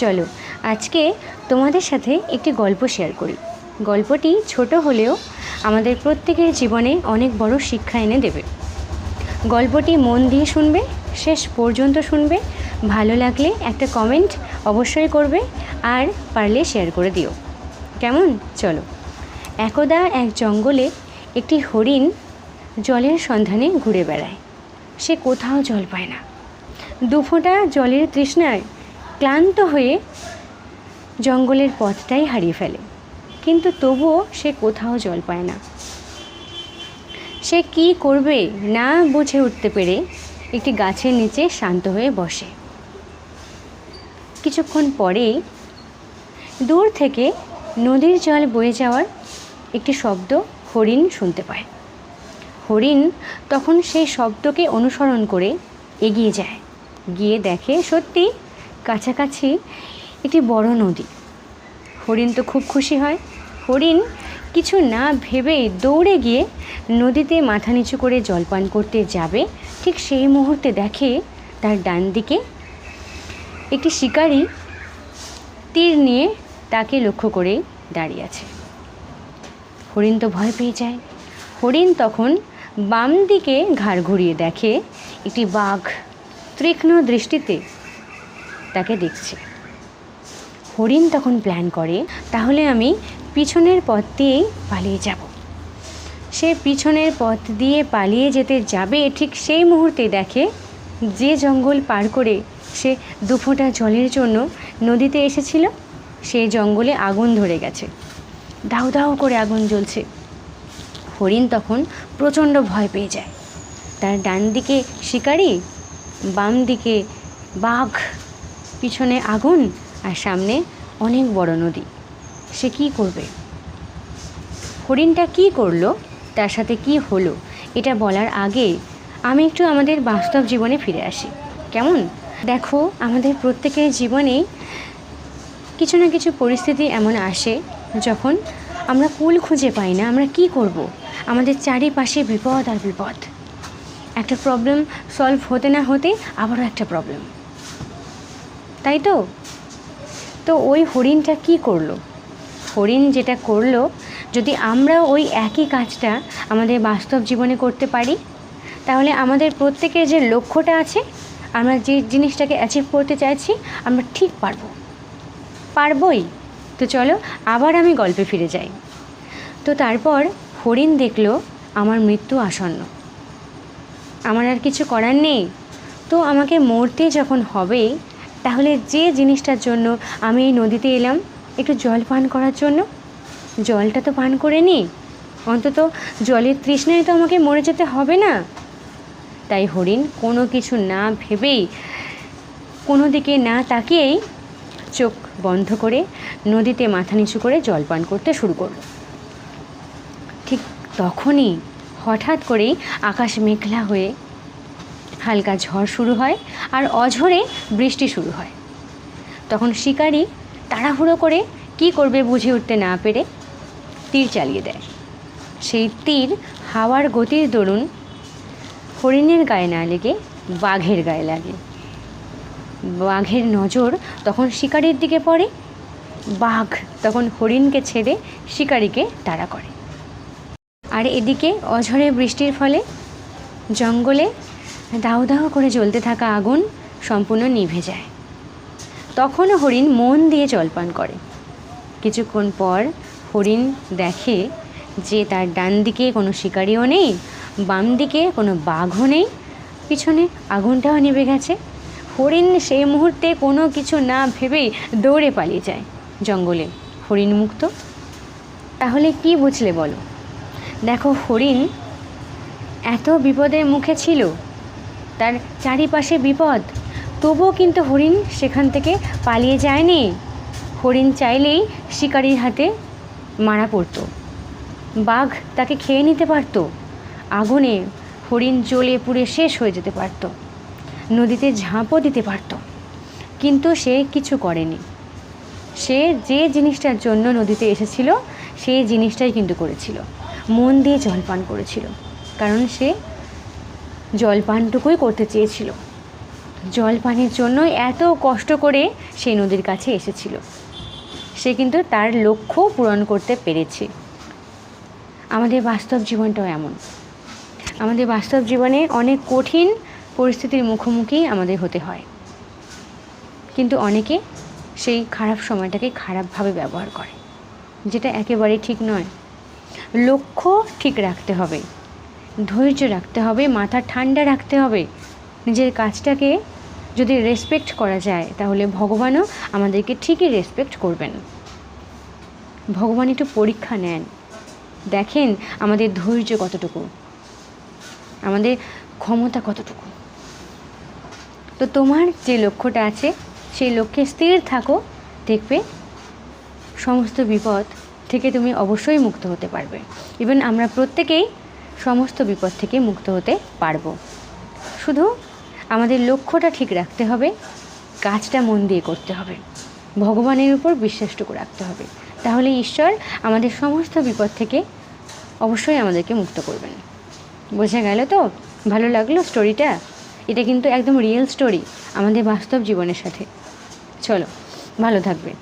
চলো, আজকে তোমাদের সাথে একটি গল্প শেয়ার করি। গল্পটি ছোট হলেও আমাদের প্রত্যেকের জীবনে অনেক বড় শিক্ষা এনে দেবে। গল্পটি মন দিয়ে শুনবে, শেষ পর্যন্ত শুনবে, ভালো লাগলে একটা কমেন্ট অবশ্যই করবে আর পারলে শেয়ার করে দিও। কেমন? চলো। একদা এক জঙ্গলে একটি হরিণ জলের সন্ধানে ঘুরে বেড়ায়। সে কোথাও জল পায় না। দুফোঁটা জলের তৃষ্ণায় ক্লান্ত হয়ে জঙ্গলের পথটাই হারিয়ে ফেলে। কিন্তু তবুও সে কোথাও জল পায় না। সে কি করবে না বুঝে উঠতে পেরে একটি গাছের নিচে শান্ত হয়ে বসে। কিছুক্ষণ পরেই দূর থেকে নদীর জল বয়ে যাওয়ার একটি শব্দ হরিণ শুনতে পায়। হরিণ তখন সেই শব্দকে অনুসরণ করে এগিয়ে যায়। গিয়ে দেখে সত্যি কাছাকাছি একটি বড় নদী। হরিণ তো খুব খুশি হয়। হরিণ কিছু না ভেবে দৌড়ে গিয়ে নদীতে মাথা নিচু করে জলপান করতে যাবে। ঠিক সেই মুহূর্তে দেখে তার ডান দিকে একটি শিকারী তীর নিয়ে তাকে লক্ষ্য করে দাঁড়িয়ে আছে। হরিণ তো ভয় পেয়ে যায়। হরিণ তখন বাম দিকে ঘাড় ঘুরিয়ে দেখে, একটি বাঘ তীক্ষ্ণ দৃষ্টিতে তাকে দেখছে। হরিণ তখন প্ল্যান করে, তাহলে আমি পিছনের পথ দিয়েই পালিয়ে যাব। সে পিছনের পথ দিয়ে পালিয়ে যেতে যাবে, ঠিক সেই মুহূর্তে দেখে যে জঙ্গল পার করে সে দুফোঁটা জলের জন্য নদীতে এসেছিল সেই জঙ্গলে আগুন ধরে গেছে। দাউ দাউ করে আগুন জ্বলছে। হরিণ তখন প্রচণ্ড ভয় পেয়ে যায়। তার ডান দিকে শিকারি, বাম দিকে বাঘ। পিছনে আগুন আর সামনে অনেক বড় নদী। সে কি করবে? হরিণটা কি করল? তার সাথে কি হলো? এটা বলার আগে আমি একটু আমাদের বাস্তব জীবনে ফিরে আসি। কেমন? দেখো, আমাদের প্রত্যেকের জীবনেই কিছু না কিছু পরিস্থিতি এমন আসে যখন আমরা কুল খুঁজে পাই না, আমরা কি করব। আমাদের চারিপাশে বিপদ আর বিপদ। একটা প্রবলেম সলভ হতে না হতে আবারও একটা প্রবলেম তাই তো? তো ওই হরিণটা কি করল? হরিণ যেটা করল, যদি আমরা ওই একই কাজটা আমাদের বাস্তব জীবনে করতে পারি, তাহলে আমাদের প্রত্যেকের যে লক্ষ্যটা আছে, আমরা যে জিনিসটাকে অ্যাচিভ করতে চাইছি, আমরা ঠিক পারব। পারবই। তো চলো, আবার আমি গল্পে ফিরে যাই। তো তারপর হরিণ দেখল আমার মৃত্যু আসন্ন। আমার আর কিছু করার নেই। তো আমাকে মরতে যখন হবে তাহলে যে জিনিসটার জন্য আমি এই নদীতে এলাম, একটু জল পান করার জন্য? জলটা তো পান করে নিই অন্তত জলের তৃষ্ণায় তো আমাকে মরে যেতে হবে না। তাই হরিণ, কোনো কিছু না ভেবেই, কোনো দিকে না তাকিয়েই চোখ বন্ধ করে নদীতে মাথা নিচু করে জল পান করতে শুরু করল। ঠিক তখনই হঠাৎ করেই আকাশ মেঘলা হয়ে হালকা ঝড় শুরু হয় আর অঝরে বৃষ্টি শুরু হয়। তখন শিকারি তাড়াহুড়ো করে কি করবে বুঝে উঠতে না পেরে তীর চালিয়ে দেয়। সেই তীর হাওয়ার গতির দরুন হরিণের গায়ে না লেগে বাঘের গায়ে লাগে। বাঘের নজর তখন শিকারির দিকে পড়ে। বাঘ তখন হরিণকে ছেড়ে শিকারিকে তাড়া করে। আর এদিকে অঝরে বৃষ্টির ফলে জঙ্গলে দাউ করে জ্বলতে থাকা আগুন সম্পূর্ণ নিভে যায়। তখনও হরিণ মন দিয়ে জলপান করে। কিছুক্ষণ পর হরিণ দেখে যে তার ডান দিকে কোনো শিকারিও নেই, বাম দিকে কোনো বাঘও নেই, পিছনে আগুনটাও নিভে গেছে। হরিণ সেই মুহূর্তে কোনো কিছু না ভেবেই দৌড়ে পালিয়ে যায় জঙ্গলে। হরিণ মুক্ত। তাহলে কি বুঝলে বলো? দেখো হরিণ এত বিপদের মুখে ছিল। তার চারিপাশে বিপদ। তবুও কিন্তু হরিণ সেখান থেকে পালিয়ে যায়নি। হরিণ চাইলেই শিকারির হাতে মারা পড়তো। বাঘ তাকে খেয়ে নিতে পারত। আগুনে হরিণ জ্বলে পুড়ে শেষ হয়ে যেতে পারত। নদীতে ঝাঁপও দিতে পারত। কিন্তু সে কিছু করেনি। সে যে জিনিসটার জন্য নদীতে এসেছিল, সেই জিনিসটাই কিন্তু করেছিল। মন দিয়ে জলপান করেছিল। কারণ সে জলপানটুকুই করতে চেয়েছিল। জলপানের জন্য এত কষ্ট করে সেই নদীর কাছে এসেছিল। সে কিন্তু তার লক্ষ্য পূরণ করতে পেরেছে। আমাদের বাস্তব জীবনটাও এমন। আমাদের বাস্তব জীবনে অনেক কঠিন পরিস্থিতির মুখোমুখি আমাদের হতে হয়। কিন্তু অনেকে সেই খারাপ সময়টাকে খারাপভাবে ব্যবহার করে, যেটা একেবারে ঠিক নয়। লক্ষ্য ঠিক রাখতে হবে। ধৈর্য রাখতে হবে, মাথা ঠান্ডা রাখতে হবে। নিজের কাজটাকে যদি রেসপেক্ট করা যায়, তাহলে ভগবানও আমাদেরকে ঠিকই রেসপেক্ট করবেন। ভগবান একটু পরীক্ষা নেন। দেখেন আমাদের ধৈর্য কতটুকু। আমাদের ক্ষমতা কতটুকু। তো তোমার যে লক্ষ্যটা আছে, সেই লক্ষ্যে স্থির থাকো, দেখবে সমস্ত বিপদ থেকে তুমি অবশ্যই মুক্ত হতে পারবে। ইভেন আমরা প্রত্যেকেই সমস্ত বিপদ থেকে মুক্ত হতে পারব। শুধু আমাদের লক্ষ্যটা ঠিক রাখতে হবে, কাজটা মন দিয়ে করতে হবে। ভগবানের উপর বিশ্বাসটুকু রাখতে হবে। তাহলে ঈশ্বর আমাদের সমস্ত বিপদ থেকে অবশ্যই আমাদেরকে মুক্ত করবেন। বোঝা গেল তো? ভালো লাগল স্টোরিটা এটা কিন্তু একদম রিয়েল স্টোরি আমাদের বাস্তব জীবনের সাথে। চলো, ভালো থাকবে।